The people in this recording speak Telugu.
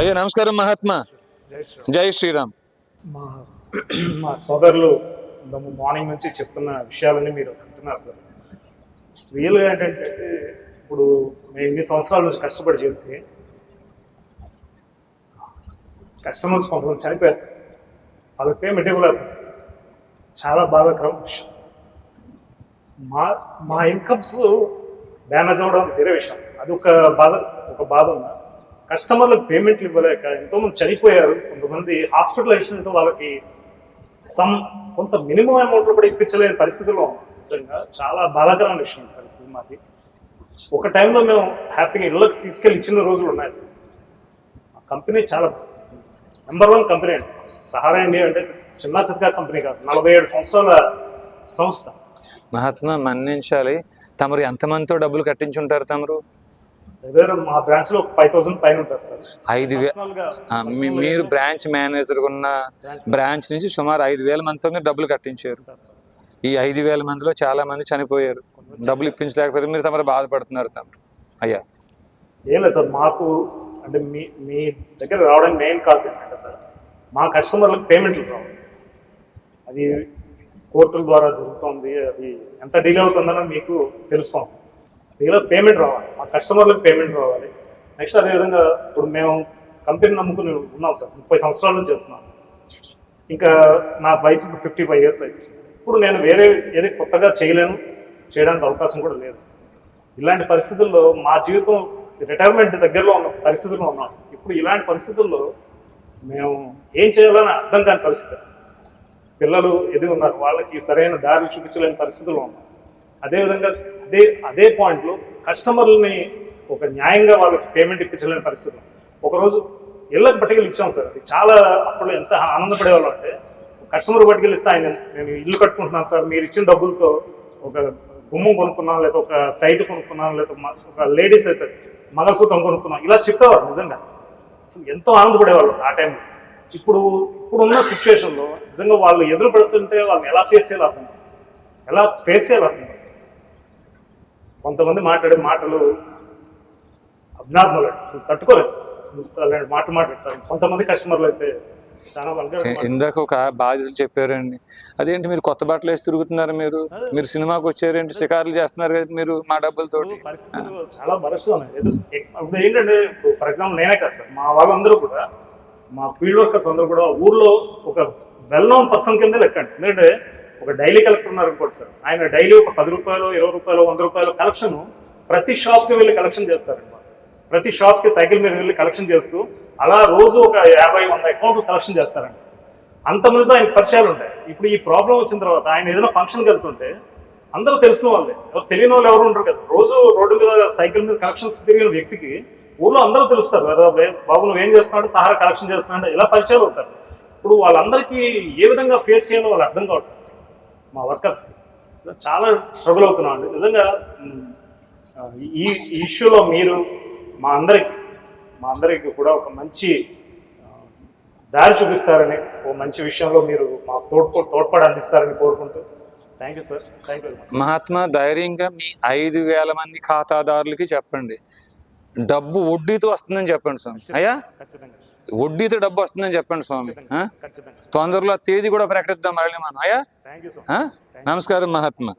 అయ్యా నమస్కారం మహాత్మా. జై శ్రీరామ్. మా మా సోదరులు మార్నింగ్ నుంచి చెప్తున్న విషయాలన్నీ మీరు వింటున్నారు సార్. రియల్గా ఏంటంటే ఇప్పుడు మేము ఇన్ని సంవత్సరాల నుంచి కష్టపడి చేసి కస్టమర్స్ కొంతమంది చనిపోయారు సార్. వాళ్ళకి పేమెంట్ ఇవ్వలేదు చాలా బాధాకరం విషయం మా మా ఇన్కమ్స్ డ్యామేజ్ అవ్వడం వేరే విషయం. అది ఒక బాధ ఒక బాధ ఉందా? కస్టమర్లకు పేమెంట్లు ఇవ్వలేక ఎంతోమంది చనిపోయారు కొంతమంది హాస్పిటలైజేషన్ వాళ్ళకి సమ్ కొంత మినిమం అమౌంట్లో కూడా ఇప్పించలేని పరిస్థితుల్లో నిజంగా చాలా బాధాకరమైన విషయం పరిస్థితి మాది. ఒక టైంలో మేము హ్యాపీగా ఇళ్ళకి తీసుకెళ్ళి ఇచ్చిన రోజులు ఉన్నాయి సార్. ఆ కంపెనీ చాలా నెంబర్ వన్ కంపెనీ అండి. సహారా ఇండియా అంటే చిన్న చిత్తగా కంపెనీ కాదు నలభై ఏడు సంవత్సరాల సంస్థ. మహాత్మా మన్నించాలి. తమరు ఎంతమందితో డబ్బులు కట్టించుంటారు తమరు? దగ్గర మా బ్రాంచ్లో ఫైవ్ థౌసండ్ పైన ఉంటారు సార్. ఐదు వే Personal గా- ఆ, మీ- మీరు బ్రాంచ్ మేనేజర్ ఉన్న బ్రాంచ్ నుంచి సుమారు ఐదు వేల మందితో మీరు డబ్బులు కట్టించారు. ఈ ఐదు వేల మందిలో చాలా మంది చనిపోయారు. డబ్బులు ఇప్పించలేకపోతే మీరు తమరు బాధపడుతున్నారు తమరు. అయ్యా. ఏం లేదు సార్ మాకు అంటే మీ మీ దగ్గర రావడానికి మెయిన్ కాజ్ ఏంటంటే సార్ మా కస్టమర్లకు పేమెంట్లు రావాలి సార్. అది కోర్టుల ద్వారా జరుగుతుంది అది ఎంత డిలే అవుతుందన్నది మీకు తెలుస్తుంది ఇలా పేమెంట్ రావాలి. మా కస్టమర్లకు పేమెంట్ రావాలి. నెక్స్ట్ అదేవిధంగా ఇప్పుడు మేము కంపెనీ నమ్ముకుని ఉన్నాం సార్. ముప్పై సంవత్సరాల నుంచి చేస్తున్నాం. ఇంకా నా వయసు ఇప్పుడు ఫిఫ్టీ ఫైవ్ ఇయర్స్ అయింది ఇప్పుడు నేను వేరే ఏది కొత్తగా చేయలేను. చేయడానికి అవకాశం కూడా లేదు. ఇలాంటి పరిస్థితుల్లో మా జీవితం రిటైర్మెంట్ దగ్గరలో ఉన్న పరిస్థితుల్లో ఉన్నాం. ఇప్పుడు ఇలాంటి పరిస్థితుల్లో మేము ఏం చేయాలని అర్థం కాని పరిస్థితి. పిల్లలు ఎదిగి ఉన్నారు వాళ్ళకి సరైన దారి చూపించలేని పరిస్థితుల్లో ఉన్నాం. అదేవిధంగా అదే అదే పాయింట్లో కస్టమర్లని ఒక న్యాయంగా వాళ్ళకి పేమెంట్ ఇప్పించలేని పరిస్థితి. ఒకరోజు ఇళ్ళకి పట్టుకెళ్ళి ఇచ్చాం సార్. అది చాలా అప్పుడు ఎంత ఆనందపడేవాళ్ళం అంటే కస్టమర్ పట్టుకెళ్ళిస్తే ఆయన నేను ఇల్లు కట్టుకుంటున్నాను సార్ మీరు ఇచ్చిన డబ్బులతో ఒక గుమ్మం కొనుక్కున్నాను లేదా ఒక సైట్ కొనుక్కున్నాను లేదా ఒక లేడీస్ అయితే మంగళసూత్రం కొనుక్కున్నాం. ఇలా చెప్పేవారు నిజంగా. ఎంతో ఆనందపడేవాళ్ళు ఆ టైంలో ఇప్పుడు ఇప్పుడున్న సిచ్యువేషన్లో నిజంగా వాళ్ళు ఎదురు పెడుతుంటే వాళ్ళని ఎలా ఫేస్ చేయాలి అర్థం ఎలా ఫేస్ చేయాలి అర్థం కొంతమంది మాట్లాడే మాటలు అబ్నార్మల్ అసలు తట్టుకోలేదు అలాంటి మాట మాట్లాడతారు. కొంతమంది కస్టమర్లు అయితే ఇందాక ఒక బాధితులు చెప్పారండి. అదేంటి మీరు కొత్త బట్టలు వేసి తిరుగుతున్నారు మీరు? మీరు సినిమాకి వచ్చారేంటి? షికారులు చేస్తున్నారు కదా మీరు మా పరిస్థితులు చాలా ఏదో- ఇప్పుడు ఏంటంటే ఫర్ ఎగ్జాంపుల్ నేనే కాదు సార్. మా వాళ్ళందరూ కూడా మా ఫీల్డ్ వర్కర్స్ అందరూ కూడా ఊర్లో ఒక వెల్ నోన్ పర్సన్ కింద లెక్కండి. ఎందుకంటే ఒక డైలీ కలెక్టర్ ఉన్నారు అనుకోండి సార్. ఆయన డైలీ ఒక పది రూపాయలు ఇరవై రూపాయలు వంద రూపాయలు కలెక్షన్ ప్రతి షాప్కి వెళ్ళి కలెక్షన్ చేస్తారనమాట ప్రతి షాప్కి సైకిల్ మీద వెళ్ళి కలెక్షన్ చేస్తూ అలా రోజు ఒక యాభై వంద అకౌంట్లు కలెక్షన్ చేస్తారండి అంతమందితో ఆయన పరిచయాలు ఉంటాయి. ఇప్పుడు ఈ ప్రాబ్లం వచ్చిన తర్వాత ఆయన ఏదైనా ఫంక్షన్కి వెళ్తుంటే అందరూ తెలిసిన వాళ్ళే. ఎవరు తెలియని వాళ్ళు ఎవరు ఉంటారు కదా. రోజు రోడ్డు మీద సైకిల్ మీద కలెక్షన్స్ తిరిగిన వ్యక్తికి ఊళ్ళో అందరూ తెలుస్తారు. "అరే బాబు, నువ్వు ఏం చేస్తున్నాడు సహారా కలెక్షన్ చేస్తున్నాడు ఇలా పరిచయాలు అవుతారు. ఇప్పుడు వాళ్ళందరికీ ఏ విధంగా ఫేస్ చేయాలో వాళ్ళు అర్థం కావట్లేదు. మా వర్కర్స్. చాలా స్ట్రగుల్ అవుతున్నాం అండి. నిజంగా ఈ ఇష్యూలో మీరు మా అందరికి మా అందరికి కూడా ఒక మంచి దారి చూపిస్తారని ఓ మంచి విషయంలో మీరు మాకు తోడ్పో తోడ్పాటు అందిస్తారని కోరుకుంటూ thank you sir. Thank you Mahatma ధైర్యంగా మీ ఐదు వేల మంది ఖాతాదారులకి చెప్పండి. డబ్బు వడ్డీతో వస్తుందని చెప్పండి స్వామి. అయ్యా? వడ్డీతో డబ్బు వస్తుందని చెప్పండి స్వామి. తొందరలో తేదీ కూడా ప్రకటిద్దాం మళ్ళీ మనం అయ్యా? నమస్కారం మహాత్మా.